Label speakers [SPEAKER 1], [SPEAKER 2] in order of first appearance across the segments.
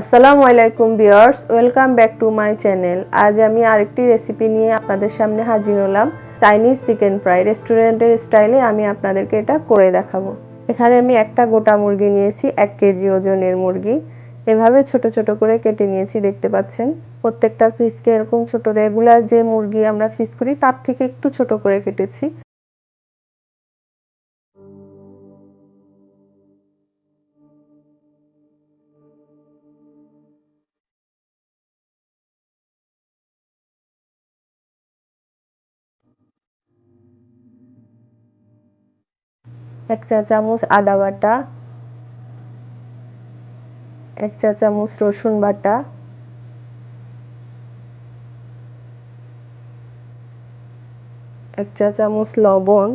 [SPEAKER 1] আসসালামু আলাইকুম viewers welcome back to my channel. আজ আমি আরেকটি রেসিপি নিয়ে আপনাদের সামনে হাজির হলাম। চাইনিজ চিকেন ফ্রাই রেস্টুরেন্টের স্টাইলে আমি আপনাদেরকে এটা করে দেখাবো। এখানে আমি একটা গোটা মুরগি নিয়েছি, এক কেজি ওজনের মুরগি। এভাবে ছোট ছোট করে কেটে নিয়েছি, দেখতে পাচ্ছেন? প্রত্যেকটা পিসকে এরকম ছোট রেগুলার যে মুরগি আমরা ফিস করি, তার থেকে একটু ছোট করে কেটেছি। এক চা চামচ আদা বাটা, এক চা চামচ রসুন বাটা, এক চা চামচ লবণ,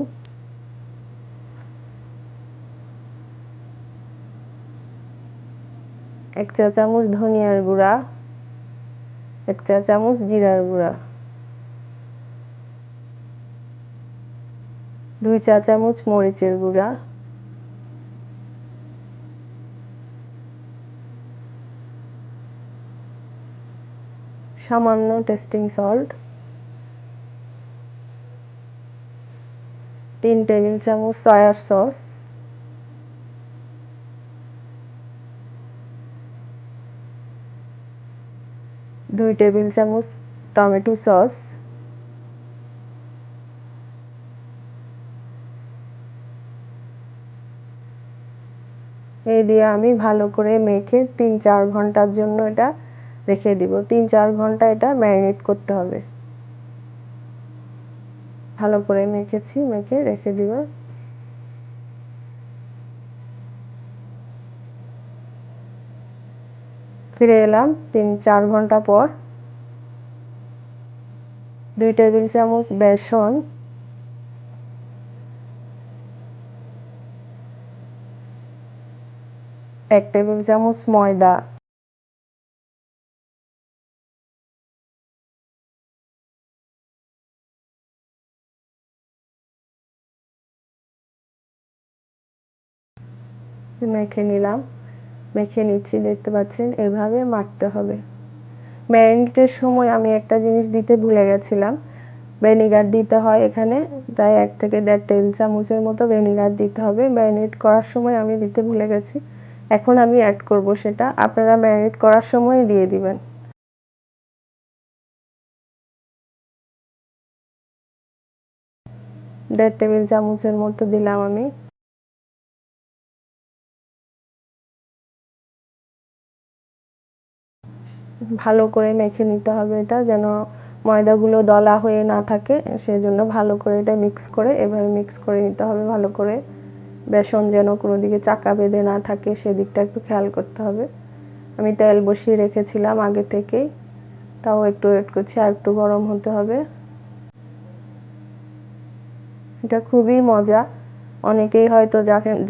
[SPEAKER 1] এক চা চামচ ধনিয়ার গুঁড়া, এক চা চামচ জিরার গুঁড়া। দুই চা চামচ মরিচের গুঁড়া। সামান্য টেস্টিং সল্ট। তিন টেবিল চামচ সয়ার সস। দুই টেবিল চামচ টমেটো সস। দিয়ে আমি ভালো করে মেখে তিন চার ঘণ্টার জন্য এটা রেখে দিব। তিন চার ঘণ্টা এটা ম্যারিনেট করতে হবে। ভালো করে মেখেছি, মেখে রেখে দিব। ফিরে এলাম তিন চার ঘণ্টা পর। দুই টেবিল চামচ বেসন এক টেবিল চামচ ময়দা। মেখে নিলাম। মেখে নিচ্ছি, দেখতে পাচ্ছেন? এভাবে মাখতে হবে। ম্যারিনেটের সময় আমি একটা জিনিস দিতে ভুলে গেছিলাম। ভিনেগার দিতে হয় এখানে প্রায় এক থেকে দেড় টেবিল চামচের মতো ভেনিগার দিতে হবে। ম্যারিনেট করার সময় আমি দিতে ভুলে গেছি। এখন আমি অ্যাড করব সেটা। আপনারা ম্যারিনেট করার সময় দিয়ে দিবেন। দেড় টেবিল চামচের মতো দিলাম আমি। ভালো করে মেখে নিতে হবে এটা যেন ময়দাগুলো দলা হয়ে না থাকে, সেজন্য ভালো করে এটা মিক্স করে, এভাবে মিক্স করে নিতে হবে ভালো করে। বেসন যেন কোনো দিকে চাকা বেঁধে না থাকে, সেদিকটা একটু খেয়াল করতে হবে। আমি তেল বসিয়ে রেখেছিলাম আগে থেকেই, তাও একটু ওয়েট করছি, আর একটু গরম হতে হবে। এটা খুবই মজা। অনেকেই হয়তো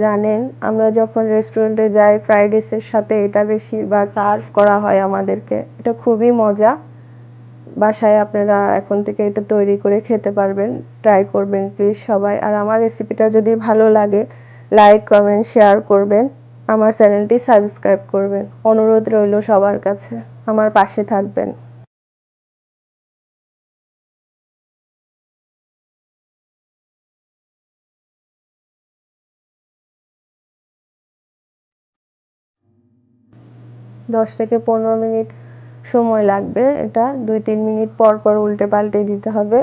[SPEAKER 1] জানেন আমরা যখন রেস্টুরেন্টে যাই ফ্রাইড রাইসের সাথে এটা বেশিরভাগ সার্ভ করা হয় আমাদেরকে, এটা খুবই মজা। বাসায় আপনারা এখন থেকে এটা তৈরি করে খেতে পারবেন ট্রাই করবেন প্লিজ সবাই। আর আমার রেসিপিটা যদি ভালো লাগে লাইক কমেন্ট শেয়ার করবেন। আমার চ্যানেলটি সাবস্ক্রাইব করবেন। অনুরোধ রইল সবার কাছে। আমার পাশে থাকবেন। দশ থেকে পনেরো মিনিট সময় লাগবে এটা। দুই, তিন মিনিট পর পর উল্টে পাল্টে দিতে হবে।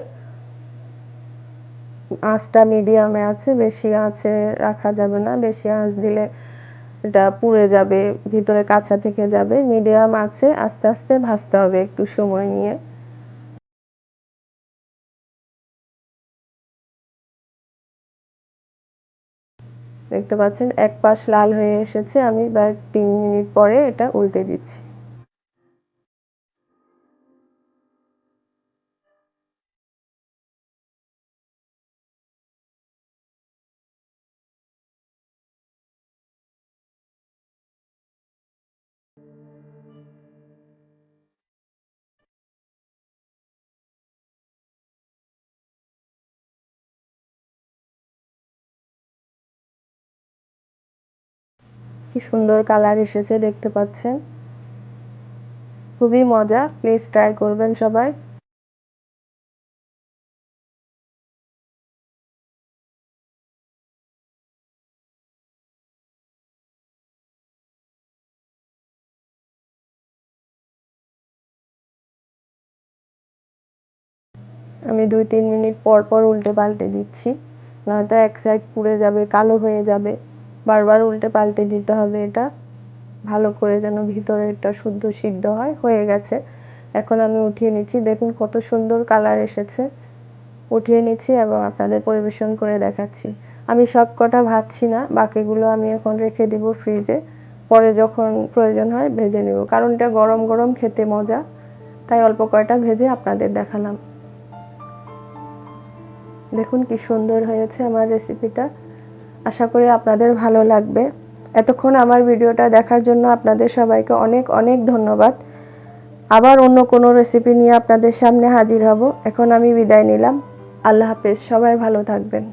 [SPEAKER 1] আঁচটা মিডিয়ামে আছে, বেশি আঁচে রাখা যাবে না। বেশি আঁচ দিলে এটা পুড়ে যাবে, ভিতরে কাঁচা থেকে যাবে। মিডিয়াম আছে, আস্তে আস্তে ভাজতে হবে একটু সময় নিয়ে। দেখতে পাচ্ছেন, এক পাশ লাল হয়ে এসেছে। আমি প্রায় তিন মিনিট পরে এটা উল্টে দিচ্ছি। কি সুন্দর কালার এসেছে দেখতে পাচ্ছেন। খুবই মজা প্লিজ ট্রাই করবেন সবাই। আমি দুই তিন মিনিট পর পর উল্টে পাল্টে দিচ্ছি, নয়তো এক সাইড পুড়ে যাবে, কালো হয়ে যাবে। বারবার উল্টে পাল্টে দিতে হবে এটা। ভালো করে যেন ভিতরেরটা শুদ্ধ সিদ্ধ হয়, হয়ে গেছে। এখন আমি উঠিয়ে নিচ্ছি। দেখুন কত সুন্দর কালার এসেছে। উঠিয়ে নিচ্ছি এবং আপনাদের পরিবেশন করে দেখাচ্ছি। আমি সব কটা ভাজছি না, বাকিগুলো আমি এখন রেখে দিব ফ্রিজে পরে যখন প্রয়োজন হয় ভেজে নেব। কারণ এটা গরম গরম খেতে মজা। তাই অল্প কয়টা ভেজে আপনাদের দেখালাম। দেখুন কি সুন্দর হয়েছে আমার রেসিপিটা আশা করি আপনাদের ভালো লাগবে। এতক্ষণ আমার ভিডিওটা দেখার জন্য আপনাদের সবাইকে অনেক অনেক ধন্যবাদ। আবার অন্য কোনো রেসিপি নিয়ে আপনাদের সামনে হাজির হব। এখন আমি বিদায় নিলাম। আল্লাহ হাফেজ। সবাই ভালো থাকবেন।